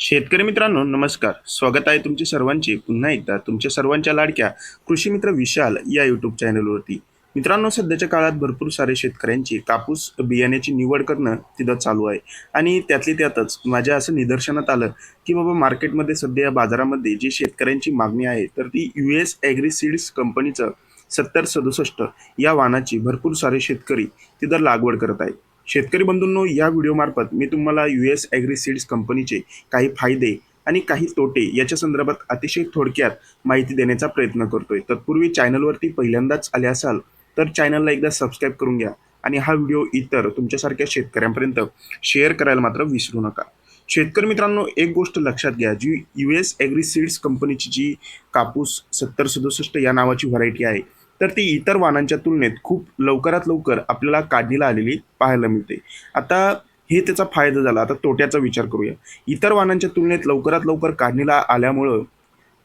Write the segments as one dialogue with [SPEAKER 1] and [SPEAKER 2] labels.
[SPEAKER 1] शेतकरी मित्रांनो नमस्कार. स्वागत आहे तुमचे सर्वांचे. पुन्हा एकदा तुमच्या सर्वांच्या लाडक्या कृषी मित्र विशाल या यूट्यूब चॅनलवरती मित्रांनो सध्याच्या काळात भरपूर सारे शेतकऱ्यांची कापूस बियाण्याची निवड करणं तिथं चालू आहे. आणि त्यातली त्यातच माझ्या असं निदर्शनात आलं की बाबा मार्केटमध्ये सध्या या बाजारामध्ये जी शेतकऱ्यांची मागणी आहे तर ती यू एस ॲग्री सीड्स कंपनीचं सत्तर सदुसष्ट या वाहनाची भरपूर सारे शेतकरी तिथं लागवड करत आहेत. शेतकरी बंधूंनो या व्हिडिओमार्फत मी तुम्हाला यू एस ॲग्री सीड्स कंपनीचे काही फायदे आणि काही तोटे याच्या संदर्भात अतिशय थोडक्यात माहिती देण्याचा प्रयत्न करतोय. तत्पूर्वी चॅनलवरती पहिल्यांदाच आले असाल तर चॅनलला एकदा सबस्क्राईब करून घ्या आणि हा व्हिडिओ इतर तुमच्यासारख्या शेतकऱ्यांपर्यंत शेअर करायला मात्र विसरू नका. शेतकरी मित्रांनो एक गोष्ट लक्षात घ्या जी यू एस ॲग्री सीड्स कंपनीची जी कापूस सत्तर सदुसष्ट या नावाची व्हरायटी आहे तर ती इतर वाहनांच्या तुलनेत खूप लवकरात लवकर आपल्याला काढणीला आलेली पाहायला मिळते. आता हे त्याचा फायदा झाला. आता तोट्याचा विचार करूया. इतर वाहनांच्या तुलनेत लवकरात लवकर काढणीला आल्यामुळं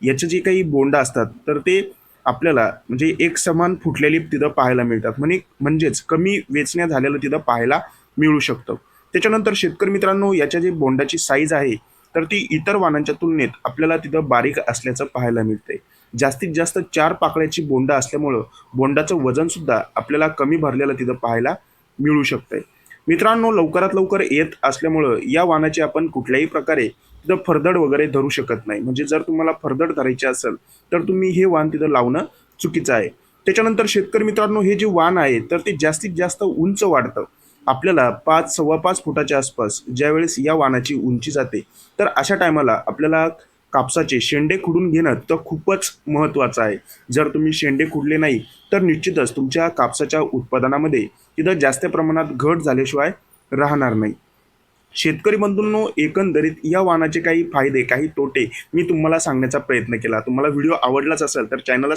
[SPEAKER 1] याचे जे काही बोंड असतात तर ते आपल्याला म्हणजे एक समान फुटलेली तिथं पाहायला मिळतात. म्हणजे म्हणजेच कमी वेचण्या झालेलं तिथं पाहायला मिळू शकतं. त्याच्यानंतर शेतकरी मित्रांनो याच्या जे बोंडाची साईज आहे तर ती इतर वाहनांच्या तुलनेत आपल्याला तिथं बारीक असल्याचं पाहायला मिळते जास्तीत जास्त चार पाकळ्याची बोंड असल्यामुळं बोंडाचं वजन सुद्धा आपल्याला कमी भरलेलं तिथं पाहायला मिळू शकतंय. मित्रांनो लवकरात लवकर येत असल्यामुळं या वाहनाची आपण कुठल्याही प्रकारे तिथं फरदड वगैरे धरू शकत नाही. म्हणजे जर तुम्हाला फरदड धरायची असेल तर तुम्ही हे वाहन तिथं लावणं चुकीचं आहे. त्याच्यानंतर शेतकरी मित्रांनो हे जे वाहन आहे तर ते जास्तीत जास्त उंच वाढतं. आपल्याला पाच सव्वा पाच फुटाच्या आसपास ज्यावेळेस या वाहनाची उंची जाते तर अशा टायमाला आपल्याला कापसाचे शेंडे खुडून घेणं तर खूपच महत्त्वाचं आहे. जर तुम्ही शेंडे खुडले नाही तर निश्चितच तुमच्या कापसाच्या उत्पादनामध्ये तिथं जास्त प्रमाणात घट झाल्याशिवाय राहणार नाही. शेतकरी बंधूंनो एकंदरीत या वाहनाचे काही फायदे काही तोटे मी तुम्हाला सांगण्याचा प्रयत्न केला. तुम्हाला व्हिडिओ आवडलाच असेल तर चॅनलला